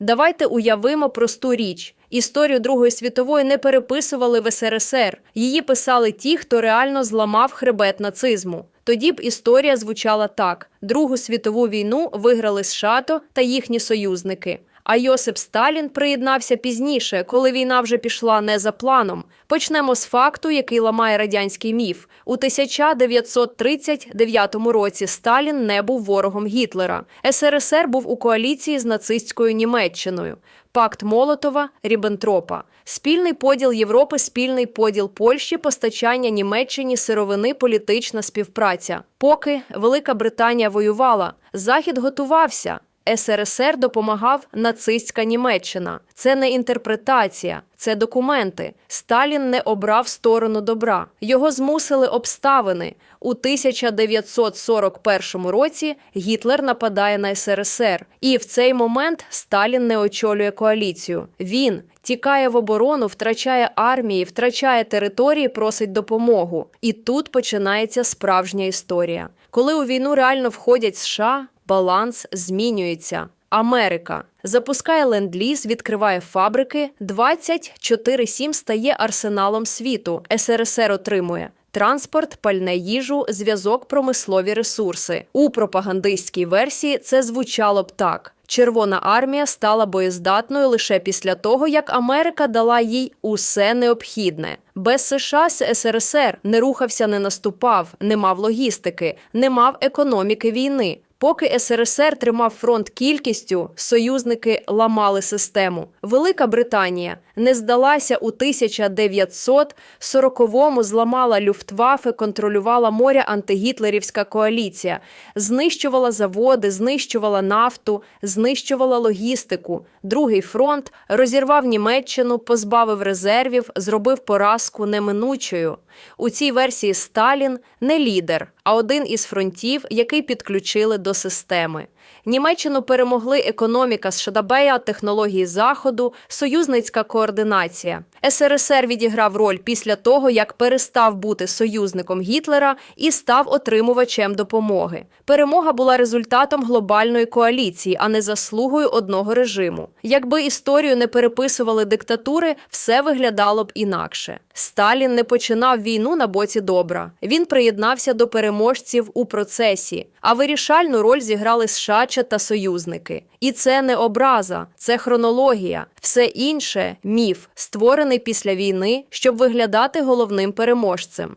Давайте уявимо просту річ. Історію Другої світової не переписували в СРСР. Її писали ті, хто реально зламав хребет нацизму. Тоді б історія звучала так: Другу світову війну виграли США та їхні союзники. А Йосип Сталін приєднався пізніше, коли війна вже пішла не за планом. Почнемо з факту, який ламає радянський міф. У 1939 році Сталін не був ворогом Гітлера. СРСР був у коаліції з нацистською Німеччиною. Пакт Молотова, Ріббентропа. Спільний поділ Європи, спільний поділ Польщі, постачання Німеччині сировини, політична співпраця. Поки Велика Британія воювала, Захід готувався. СРСР допомагав нацистська Німеччина. Це не інтерпретація, це документи. Сталін не обрав сторону добра. Його змусили обставини. У 1941 році Гітлер нападає на СРСР. І в цей момент Сталін не очолює коаліцію. Він тікає в оборону, втрачає армії, втрачає території, просить допомогу. І тут починається справжня історія. Коли у війну реально входять США, баланс змінюється. Америка запускає ленд-ліз, відкриває фабрики. 24-7 стає арсеналом світу. СРСР отримує транспорт, пальне їжу, зв'язок, промислові ресурси. У пропагандистській версії це звучало б так. Червона армія стала боєздатною лише після того, як Америка дала їй усе необхідне. Без США СРСР не рухався, не наступав, не мав логістики, не мав економіки війни. Поки СРСР тримав фронт кількістю, союзники ламали систему. Велика Британія не здалася у 1940-му, зламала Люфтваффе, контролювала моря антигітлерівська коаліція, знищувала заводи, знищувала нафту, знищувала логістику. Другий фронт розірвав Німеччину, позбавив резервів, зробив поразку неминучою. У цій версії Сталін не лідер, а один із фронтів, який підключили до системи. Німеччину перемогли економіка з Шадабея, технології Заходу, союзницька координація. СРСР відіграв роль після того, як перестав бути союзником Гітлера і став отримувачем допомоги. Перемога була результатом глобальної коаліції, а не заслугою одного режиму. Якби історію не переписували диктатури, все виглядало б інакше. Сталін не починав війну на боці добра. Він приєднався до переможців у процесі, а вирішальну роль зіграли США та союзники. І це не образа, це хронологія. Все інше міф, створений після війни, щоб виглядати головним переможцем.